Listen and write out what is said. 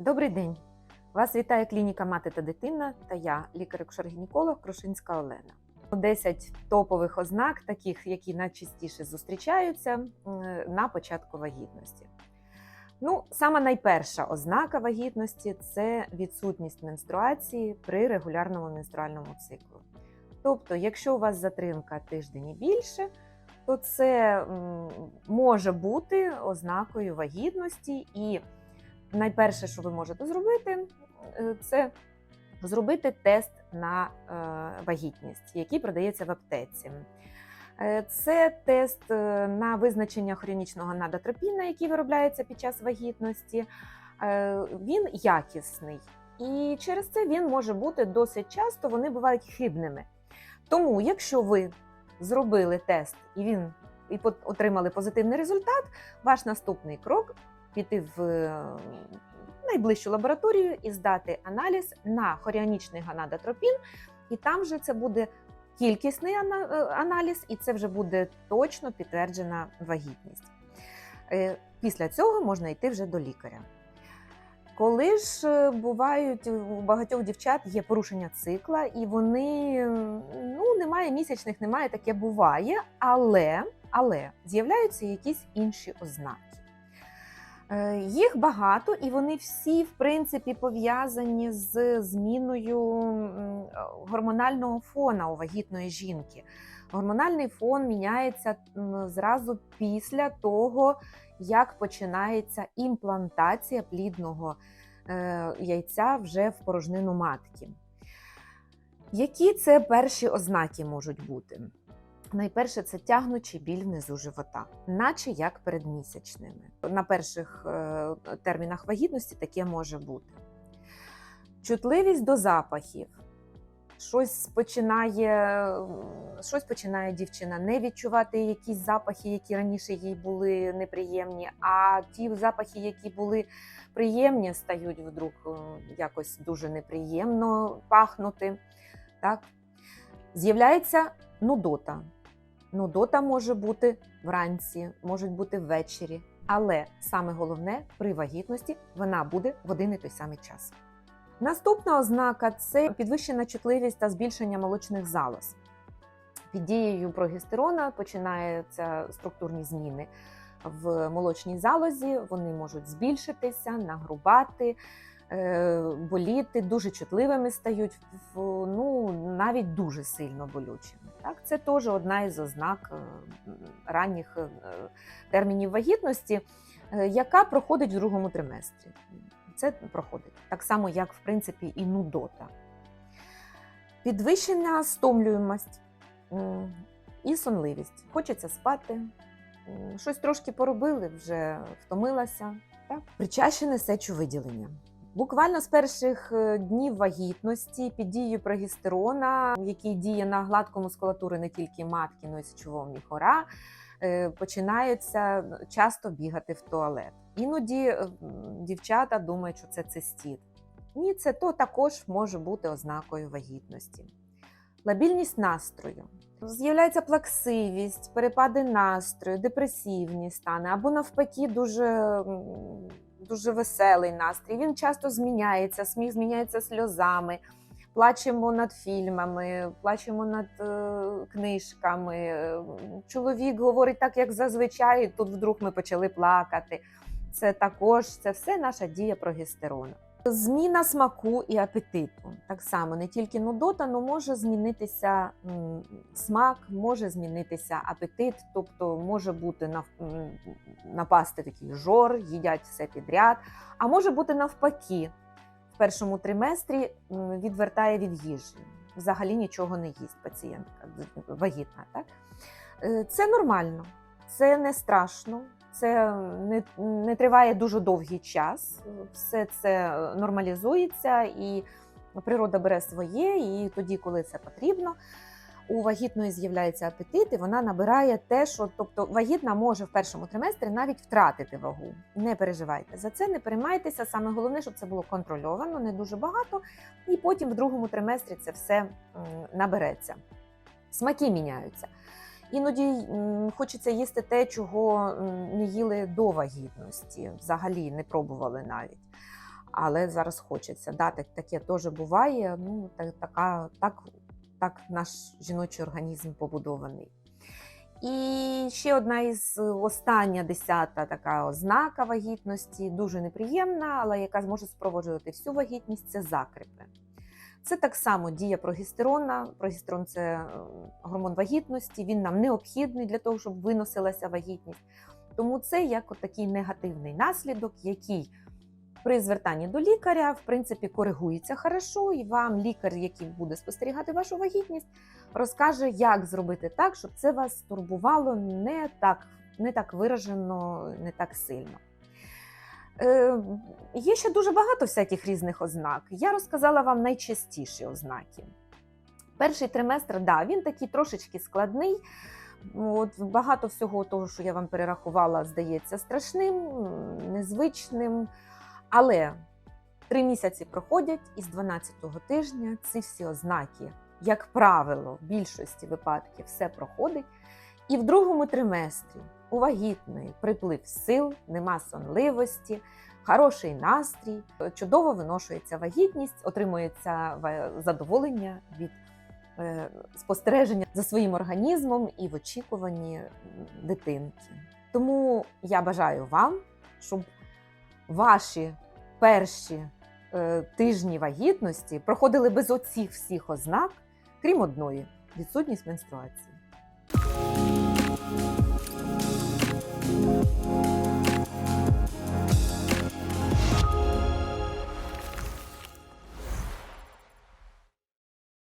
Добрий день! Вас вітає клініка Мати та дитина та я, лікар-акушер-гінеколог Крушинська Олена. 10 топових ознак, таких, які найчастіше зустрічаються на початку вагітності. Ну, саме найперша ознака вагітності це відсутність менструації при регулярному менструальному циклу. Тобто, якщо у вас затримка тиждень і більше, то це може бути ознакою вагітності і найперше, що ви можете зробити, е, це зробити тест на е, вагітність, який продається в аптеці. Е, Це тест на визначення хронічного надотропіна, який виробляється під час вагітності. Він якісний. І через це він може бути досить часто, вони бувають хибними. Тому, якщо ви зробили тест і він і отримали позитивний результат, ваш наступний крок піти в е, найближчу лабораторію і здати аналіз на хоріанічний ганадотропін, і там же це буде кількісний е, аналіз, і це вже буде точно підтверджена вагітність. Е, Після цього можна йти вже до лікаря. Коли ж бувають у багатьох дівчат є порушення цикла, і вони ну немає місячних, немає таке буває, але, але з'являються якісь інші ознаки. Е, Їх багато, і вони всі, в принципі, пов'язані з зміною гормонального фона у вагітної жінки. Гормональний фон міняється зразу після того, як починається імплантація плідного е, яйця вже в порожнину матки. Які це перші ознаки можуть бути? Найперше це тягнучий біль внизу живота, наче як перед місячними. На перших е, термінах вагітності таке може бути. Чутливість до запахів. Щось починає, щось починає дівчина не відчувати якісь запахи, які раніше їй були неприємні, а ті запахи, які були приємні, стають вдруг е, якось дуже неприємно пахнути. Так? З'являється нудота. Нудота може бути вранці, може бути ввечері, але саме головне при вагітності вона буде в один і той самий час. Наступна ознака це підвищена чутливість та збільшення молочних залоз. Під дією прогестерона починаються структурні зміни в молочній залозі. Вони можуть збільшитися, нагрубати, е, боліти, дуже чутливими стають, ну навіть дуже сильно болючими. Так, це теж одна із ознак е, ранніх е, термінів вагітності, е, яка проходить в другому триместрі. Це проходить так само, як в принципі і нудота. Підвищена стомлюємость і сонливість. Хочеться спати. Щось трошки поробили, вже втомилася. Причащене сечовиділення. Буквально з перших е, днів вагітності під дією прогестерона, який діє на гладку мускулатуру не тільки матки, але й сечового міхора, е, починаються часто бігати в туалет. Іноді е, дівчата думають, що це цистіт. Ні, це то також може бути ознакою вагітності. Лабільність настрою. З'являється плаксивість, перепади настрою, депресивні стани, або навпаки, дуже, дуже веселий настрій. Він часто зміняється, сміх зміняється сльозами. Плачемо над фільмами, плачемо над е, книжками. Чоловік говорить так, як зазвичай, тут вдруг ми почали плакати. Це також це все наша дія прогестерону. Зміна смаку і апетиту. Так само не тільки нудота, але може змінитися смак, може змінитися апетит, тобто може бути нав- напасти такий жор, їдять все підряд, а може бути навпаки. В першому триместрі відвертає від їжі. Взагалі нічого не їсть пацієнтка вагітна. Так? Е, Це нормально, це не страшно, це не, не триває дуже довгий час. Все це нормалізується, і природа бере своє, і тоді, коли це потрібно. У вагітної з'являється апетит, і вона набирає те, що тобто вагітна може в першому триместрі навіть втратити вагу. Не переживайте за це, не переймайтеся. Саме головне, щоб це було контрольовано, не дуже багато, і потім в другому триместрі це все набереться. Смаки міняються. Іноді хочеться їсти те, чого не їли до вагітності, взагалі не пробували навіть. але зараз хочеться. Да, так, таке теж буває. Ну, та- така, так, так наш жіночий організм побудований. І ще одна із остання десята така ознака вагітності, дуже неприємна, але яка зможе супроводжувати всю вагітність це закріпи. Це так само дія прогестерона. Прогестерон це е, гормон вагітності, він нам необхідний для того, щоб виносилася вагітність. Тому це як от такий негативний наслідок, який при звертанні до лікаря, в принципі, коригується хорошо, і вам лікар, який буде спостерігати вашу вагітність, розкаже, як зробити так, щоб це вас турбувало не так, не так виражено, не так сильно. Е, є ще дуже багато всяких різних ознак. Я розказала вам найчастіші ознаки. Перший триместр, да, він такий трошечки складний. От багато всього того, що я вам перерахувала, здається страшним, незвичним. Але три місяці проходять, і з 12-го тижня ці всі ознаки, як правило, в більшості випадків все проходить. І в другому триместрі у вагітної приплив сил, нема сонливості, хороший настрій, чудово виношується вагітність, отримується задоволення від е, спостереження за своїм організмом і в очікуванні дитинки. Тому я бажаю вам, щоб ваші перші е, тижні вагітності проходили без оцих всіх ознак, крім одної відсутність менструації. Thank you.